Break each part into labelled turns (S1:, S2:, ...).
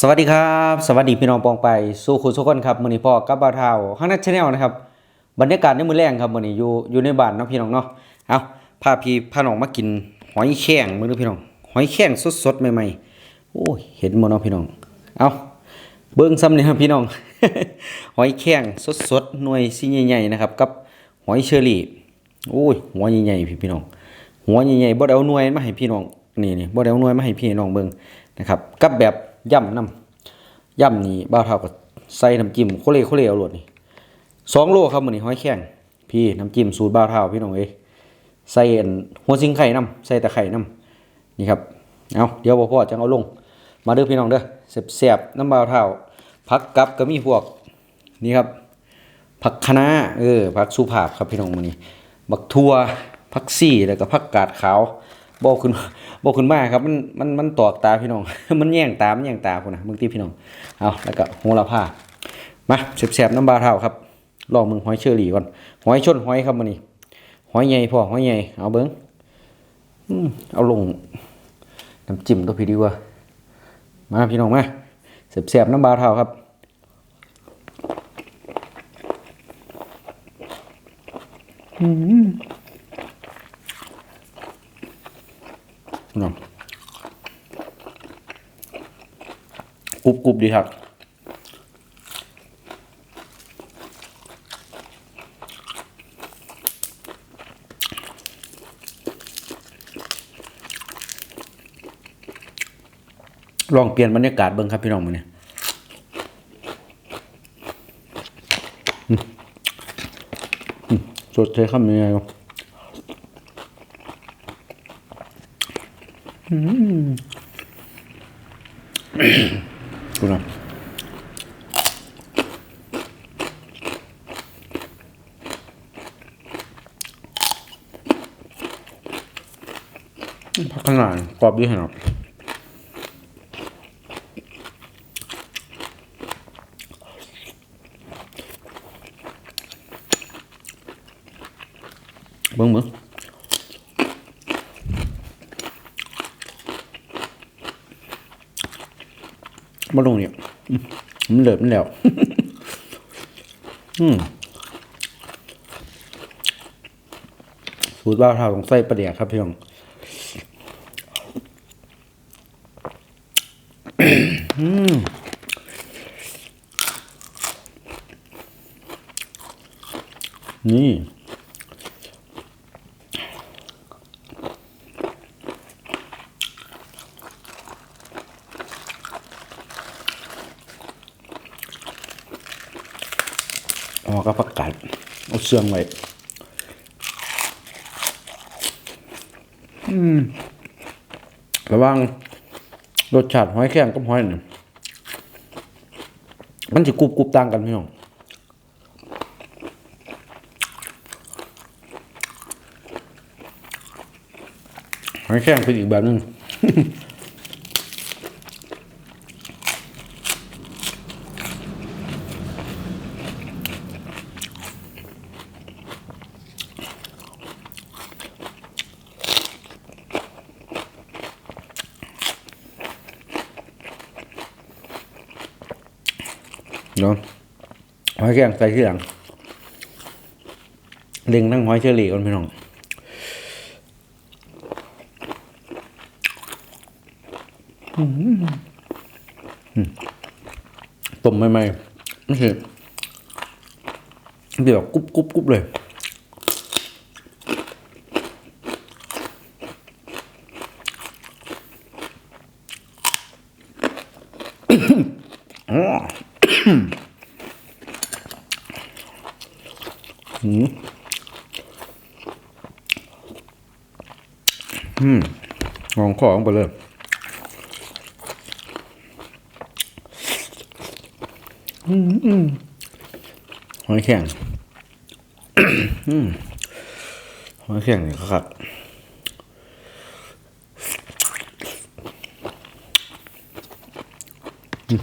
S1: สวัสดีครับ สวัสดีพี่น้องปองไปสู่คุณทุกคนครับมือนี้พ่อกับบ่าวเฒ่าข้างนัดชาแนลนะครับบรรยากาศในมือแรงครับมือนี้อยู่อยู่ในบ้านเนาะพี่น้องเนาะเอาพาพี่พาน้องมากินหอยแข้งมื้อนี้พี่น้อง หอยแข้งสดๆใหม่ๆโอ้ยเห็นบ่เนาะพี่น้อง เอาเบิ่งซ้ำนี่ครับพี่น้อง หอยแข้งสดๆหน่วยสีใหญ่ๆนะครับกับหอยเชอรี่โอ้ยหัวใหญ่ๆพี่พี่น้อง หัวใหญ่ๆบ่ได้เอาหน่วยมาให้พี่น้องนี่นี่บ่ได้เอาหน่วยมาให้พี่น้องเบิ่งนะครับกับแบบ ย่ำน้ำย่ำนี่บ่าวเท่าก็ใส่น้ำจิ้มโคเลโคเลเอาโลดนี่สองโลครับมือนี้หอยแข้งพี่น้ำจิ้มสูตรบ่าวเท่าพี่น้องเอ้ยใส่หัวซิงไข่น้ำใส่ตะไคร่น้ำนี่ครับเอาเดี๋ยวบ่พอจังเอาลง มาเด้อพี่น้องเด้อแซ่บๆน้ำบ่าวเท่าผักกับก็มีพวกนี่ครับผักคะน้าเออผักสุภาพครับพี่น้องมือนี้บักทั่วผักซี่แล้วก็ผักกาดขาว บ่ขึ้นบ่ขึ้นมาครับมันมันมันตอกตาพี่น้อง มันแย่งตามันแย่งตาพุ่นนะเบิ่งติพี่น้องเอาแล้วก็โหระพามาแซ่บๆน้ำบาเท่าครับลองมึงหอยเชอรี่ก่อนหอยชนหอยครับมื้อนี้หอยใหญ่พ่อหอยใหญ่เอาเบิ่งอืมเอาลงน้ำจิ้มตัวพี่ดีกว่ามาพี่น้องมาแซ่บๆน้ำบาเท่าครับน้ำ กรุบกรุบดีครับลองเปลี่ยนบรรยากาศเบิ่งครับพี่น้องมื้อนี้อืมอืมสดใช้คำยังไง คุณครับพักขนาดกรอบดีขนาดเบิ้งเบิ้งมาลงเนี่ยอืม มันเหลือมันแล้วอืมสูตรบ้าเท่าของไส้ประเดียครับพี่น้อง อืมนี่ อ๋อก็ผักกาด เอาเสื่องไว้อืมระวังรสชาติหอยแครงกับหอยนี่มันจะกรุบกรุบต่างกันพี่น้องหอยแครงเป็นอีกแบบหนึง หอยแครงใส่ที่หลังเล็งทั้งหอยเชอรี่ก่อนพี่น้องอืมอืมต้มใหม่ๆไม่ใช่เดี๋ยวกรุบกรุบกรุบเลย ลอง ของไปเลยอืมอืมหอยแข็งอืมหอยแข็งนี่ครับอืม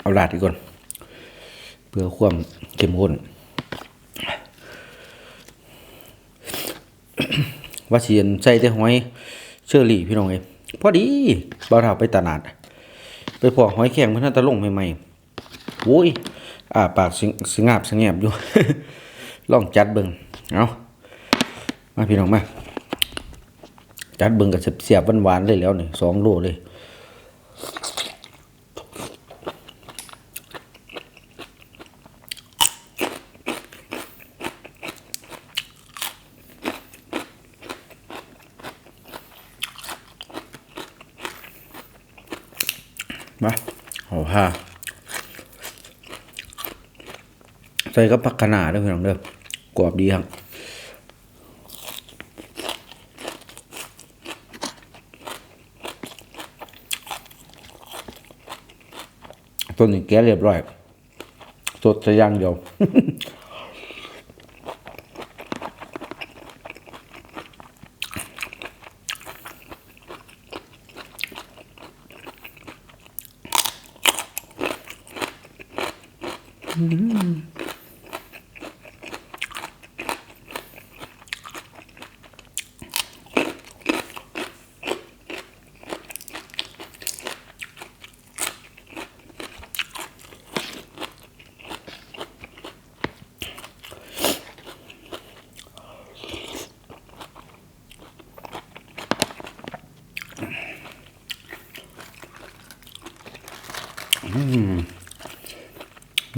S1: เอาลาดอีกก่อน เพื่อความเข้มข้นว่าเสียนใส่แต่หอย เชอรี่พี่น้องเอ้ยพอดีบ่าวเท่าไปตลาด ไปพอหอยแข็งเพิ่นน่าจะลงใหม่ๆโอ้ยอ่าปากสิงสิงาบสิงแงบอยู่ลองจัดเบิ่งเอามาพี่น้องมาจัดเบิ่งกับเสียบๆหวานๆเลยแล้วนี่สองโลเลย มาเอาผ้าใส่กับผักขนาด้วยพี่น้องเด้อกรอบดีครับต้นนี้แกเรียบร้อยสดจะย่างเดียว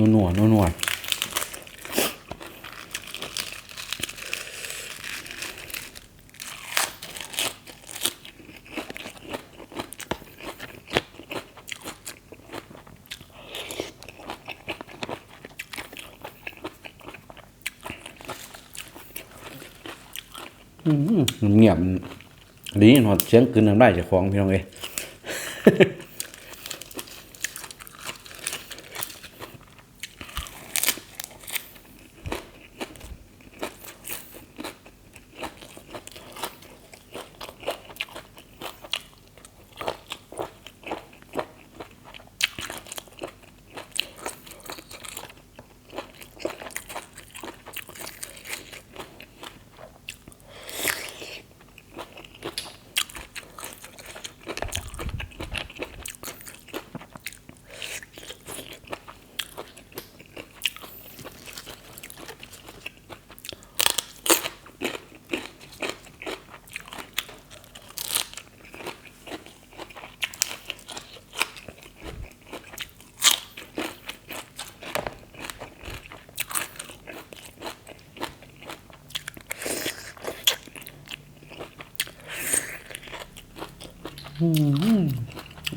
S1: นัวนัวนัวนัวอืมเงียบดีหอดเสียงคืนน้ำได้จากของพี่น้องเอ้ย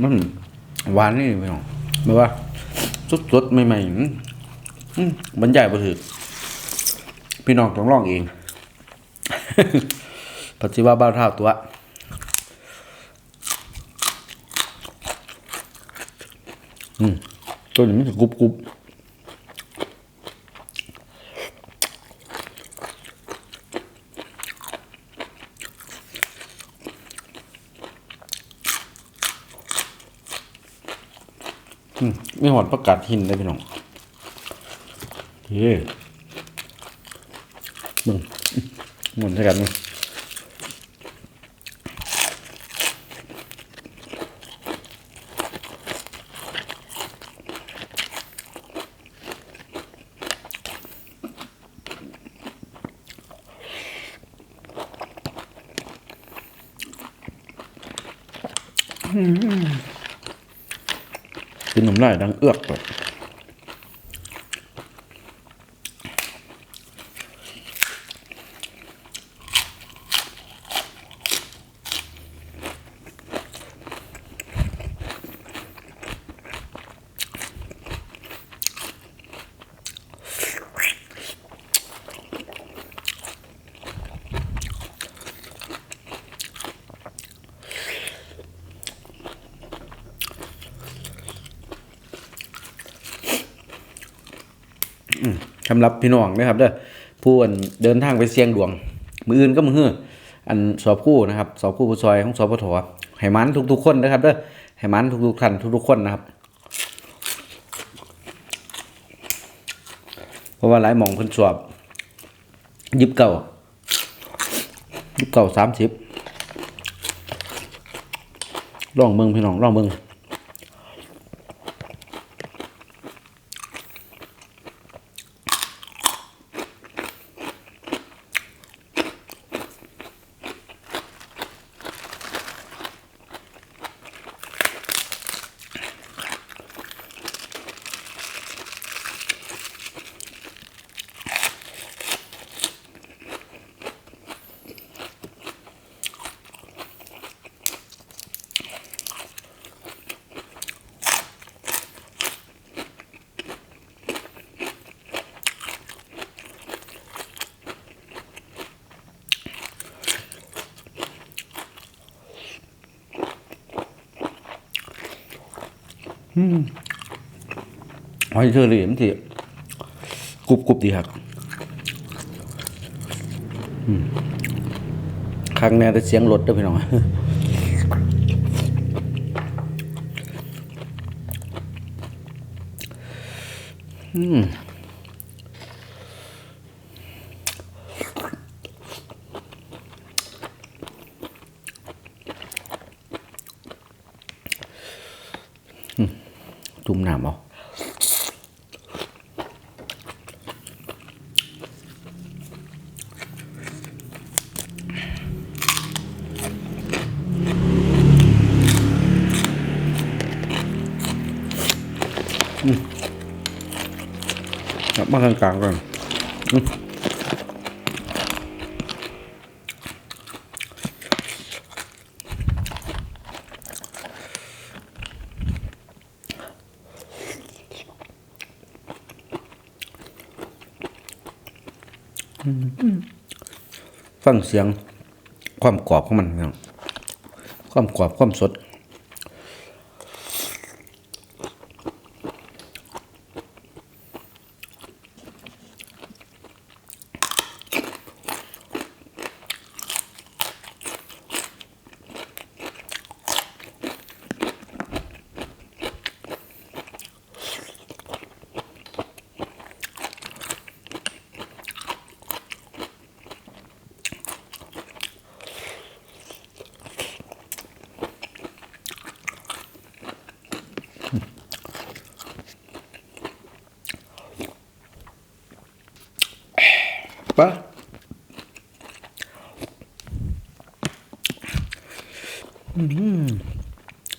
S1: มันหวานนี่พี่น้องไม่ว่าสดๆใหม่ๆอืมอืมบรรยายบ่ถือพี่น้องต้องลองเองปัจจุบันบ้าเท่าตัวอืมตัวนี้มันกรุบกรุบอื มไม่หอดประกาศหินเลยพี่น้องเย้มึงหมุนใช่กันนี่ กินน้ำลายดังเอือกเลย สำหรับพี่น้องนะครับเด้อผู้อันเดินทางไปเสียงดวง มืออื่นก็มือฮืออันสอบคู่นะครับ สอบคู่ผู้ซอยของสปทให้มันทุกๆคนนะครับเด้อให้มันทุกๆท่านทุกๆคนนะครับ เพราะว่าหลายหมองเพิ่นสอบยิบเก่ายิบเก่าสามสิบลองเบิ่งพี่น้องลองเบิ่ง หอยเชอรี่มันสิกรุบกรุบดีครับอืมครั้งแน่แต่เสียงรถด้วยพี่น้องอืมอืมจุ่มน้ำเอา ครับมากลางๆก่อนฟังเสียงความกรอบของมันพี่น้งความกรอบความสด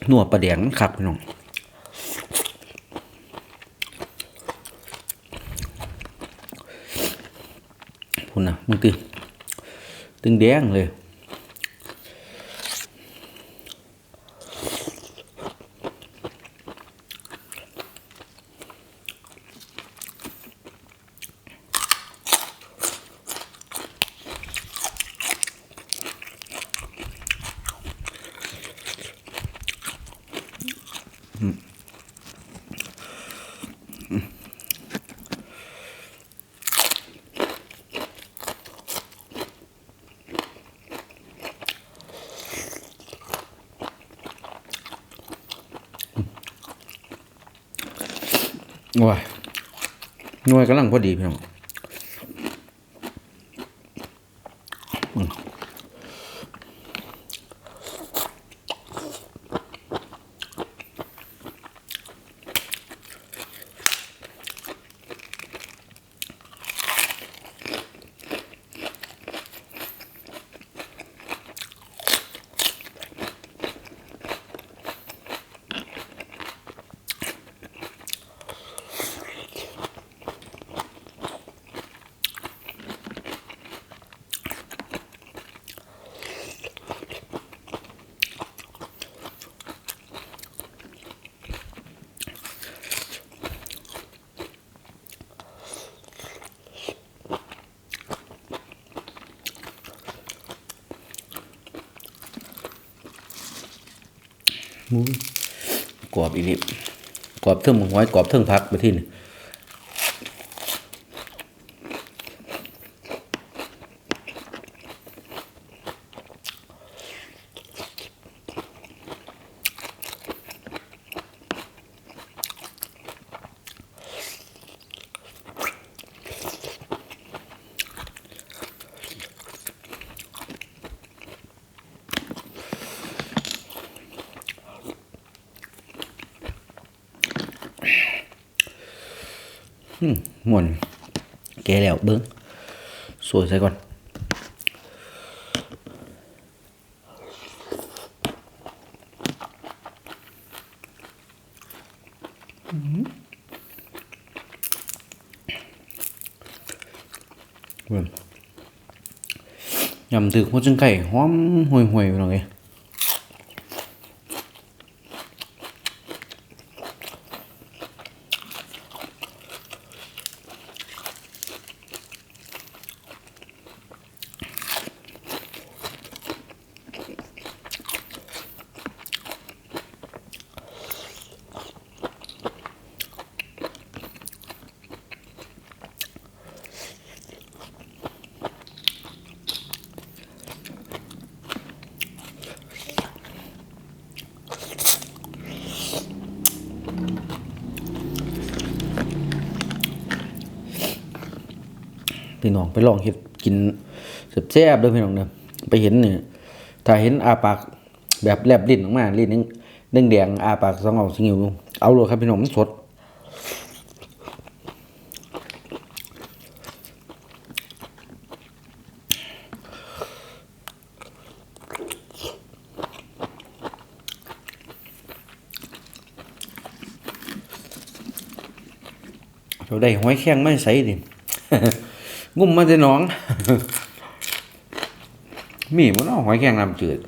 S1: หนวดประเดียงขับพี่น้องพุ่นนะมึงตีตึงแดงเลย ว้ายหน่วยกำลังพอดีพี่น้อง กรอบอีหลิกรอบเทิงหอยกรอบเทิงพักไปที่นี่ ม่วนแกะแล้วเบิ้งสวยใส่ก่อน เบิ่งยำถึกหัวจังไก่หอมห่วยๆไปหน่อย พี่น้องไปลองเฮ็ดกินแซ่บๆเด้อพี่น้องเด้อไปเห็นเนี่ยถ้าเห็นอาปากแบบแลบลิ้นออกมาลิ้นนึงแดงอาปากสองเอาสิงิวเอาเลยครับพี่น้องมันสดเราได้หอยแข้งไม่ใส่ดิ งุ่มมาแต่หน้อง มีมันเอาหอยแข็งน้ำจืด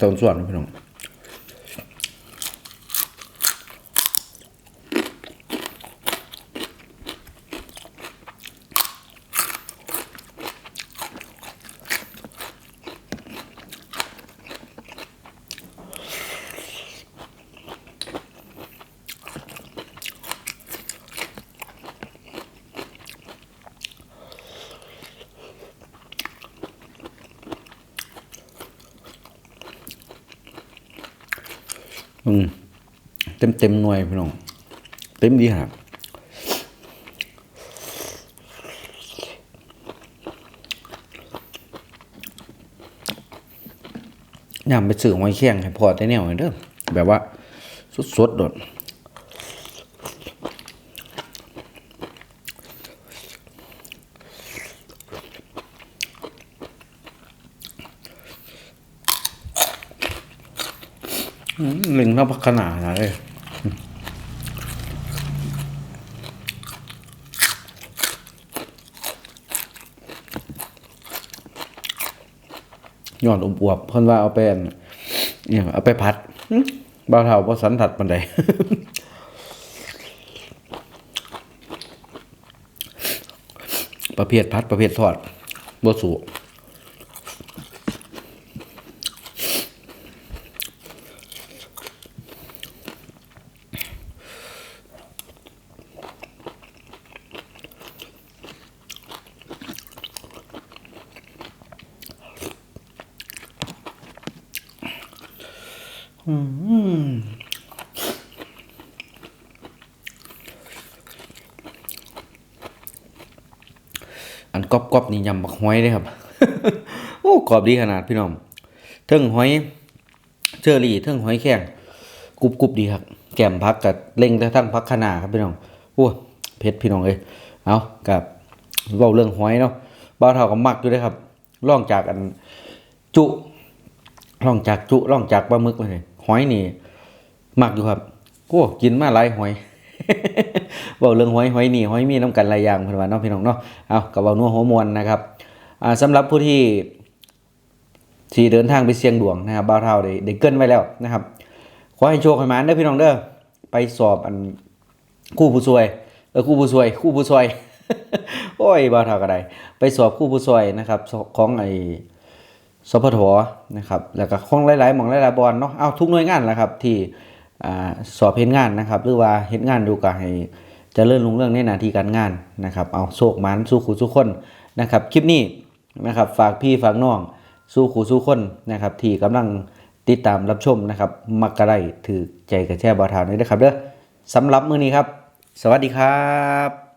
S1: ขนาดคำต้นส่วนนะพี่น้ อืมเต็มเต็มหน่วยพี่น้อง เต็มดีครับยามไปสื่อหอยแข้งให้พอได้แนวหน่อยเด้อแบบว่าสดๆโดด ล็งเท่าพักขนาดนะเลยยอดอวบๆเพิ่นว่าเอาไปอันเนี่ยเอาไปผัดบ่าวเฒ่าบ่สันทัดปานใดประเภทพัดประเภททอดบ่สู อบนี่ยำบักหอยเด้ครับ โอ้กรอบดีขนาดพี่น้องเทิงหอยเชอรี่เทิงหอยแข็งกรุบๆดีครับ แก้มพักกับเล่งแต่ทั้งพักขนาครับพี่น้องโอ้เผ็ดพี่น้องเอ้ยเอากับเว้าเรื่องหอยเนาะบ้าเท่าก็มักอยู่เด้ครับล่องจากอันจุล่องจากจุล่องจากปลาหมึกมาเลยหอยนี่มักอยู่ครับโอ้กินมาหลายหอย เว้าเรื่องห้อยห้อยนี่หอยมีน้ำกันหลายอย่างเพิ่นว่าเนาะพี่น้องเนาะเอากับเว้านัวหัวมวลนะครับอ่าสำหรับผู้ที่ที่เดินทางไปเชียงดวงนะครับบ่าวเท่าได้ได้เกินไว้แล้วนะครับขอให้โชคให้มานเด้อพี่น้องเด้อไปสอบอันคู่ผู้ช่วยเออคู่ผู้ช่วย คู่ผู้ช่วยโอ้ยบ่าวเท่าก็ได้ไปสอบคู่ผู้ช่วยนะครับของไอ้สพทนะครับแล้วก็ของหลายๆหมองหลายๆบอลเนาะเอาทุกหน่วยงานแหละครับที่อ่าสอบเห็นงานนะครับ หรือว่าเห็นงานดูก็ให้ จะเจริญรุ่งเรื่องในหน้าที่การงานนะครับ เอาโชคมันสู้ขู่สู้คนนะครับ คลิปนี้นะครับฝากพี่ฝากน้องสู้ขู่สู้คนนะครับ ที่กำลังติดตามรับชมนะครับมักกะไรถือใจกระแช่บาทาวนี่นะครับเด้อสำหรับมื้อนี้ครับ สวัสดีครับ